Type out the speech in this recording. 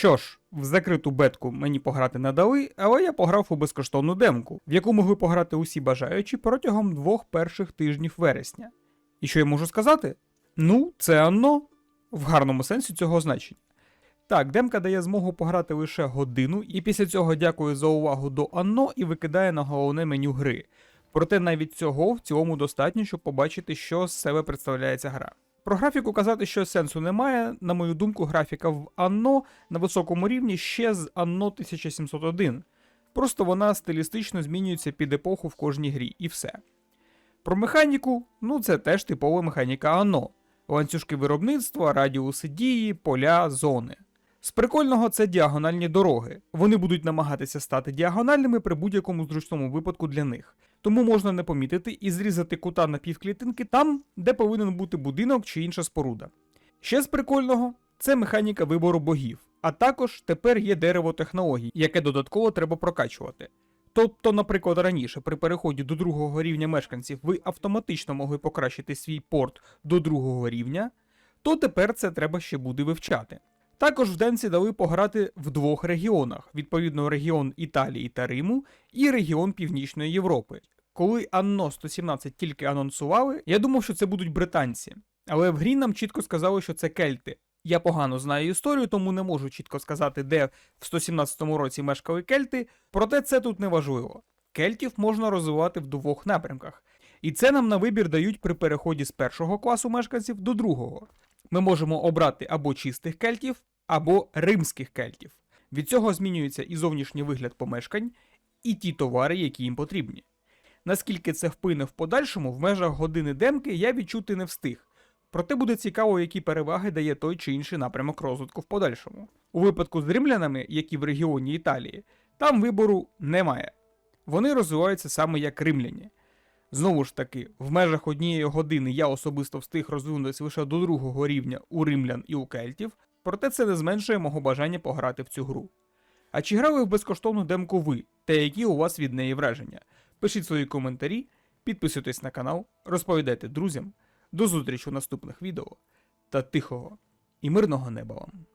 Що ж, в закриту бетку мені пограти не дали, але я пограв у безкоштовну демку, в яку могли пограти усі бажаючі протягом двох перших тижнів вересня. І що я можу сказати? Ну, це анно в гарному сенсі цього значення. Так, демка дає змогу пограти лише годину, і після цього дякую за увагу до Анно і викидає на головне меню гри. Проте навіть цього в цілому достатньо, щоб побачити, що з себе представляє ця гра. Про графіку казати, що сенсу немає. На мою думку, графіка в Анно на високому рівні ще з Анно 1701. Просто вона стилістично змінюється під епоху в кожній грі, і все. Про механіку, ну це теж типова механіка Анно. Ланцюжки виробництва, радіуси дії, поля, зони. З прикольного це діагональні дороги. Вони будуть намагатися стати діагональними при будь-якому зручному випадку для них. Тому можна не помітити і зрізати кута на півклітинки там, де повинен бути будинок чи інша споруда. Ще з прикольного це механіка вибору богів, а також тепер є дерево технологій, яке додатково треба прокачувати. Тобто, наприклад, раніше при переході до другого рівня мешканців ви автоматично могли покращити свій порт до другого рівня, то тепер це треба ще буде вивчати. Також в Денсі дали пограти в двох регіонах: відповідно, регіон Італії та Риму і регіон Північної Європи. Коли Анно 117 тільки анонсували, я думав, що це будуть британці. Але в грі нам чітко сказали, що це кельти. Я погано знаю історію, тому не можу чітко сказати, де в 117 році мешкали кельти, проте це тут не важливо. Кельтів можна розвивати в двох напрямках. І це нам на вибір дають при переході з першого класу мешканців до другого. Ми можемо обрати або чистих кельтів, або римських кельтів. Від цього змінюється і зовнішній вигляд помешкань, і ті товари, які їм потрібні. Наскільки це вплине в подальшому, в межах години демки я відчути не встиг. Проте буде цікаво, які переваги дає той чи інший напрямок розвитку в подальшому. У випадку з римлянами, які в регіоні Італії, там вибору немає. Вони розвиваються саме як римляні. Знову ж таки, в межах однієї години я особисто встиг розвинутися лише до другого рівня у римлян і у кельтів, проте це не зменшує мого бажання пограти в цю гру. А чи грали в безкоштовну демку ви, та які у вас від неї враження? Пишіть свої коментарі, підписуйтесь на канал, розповідайте друзям. До зустрічі у наступних відео та тихого і мирного неба вам!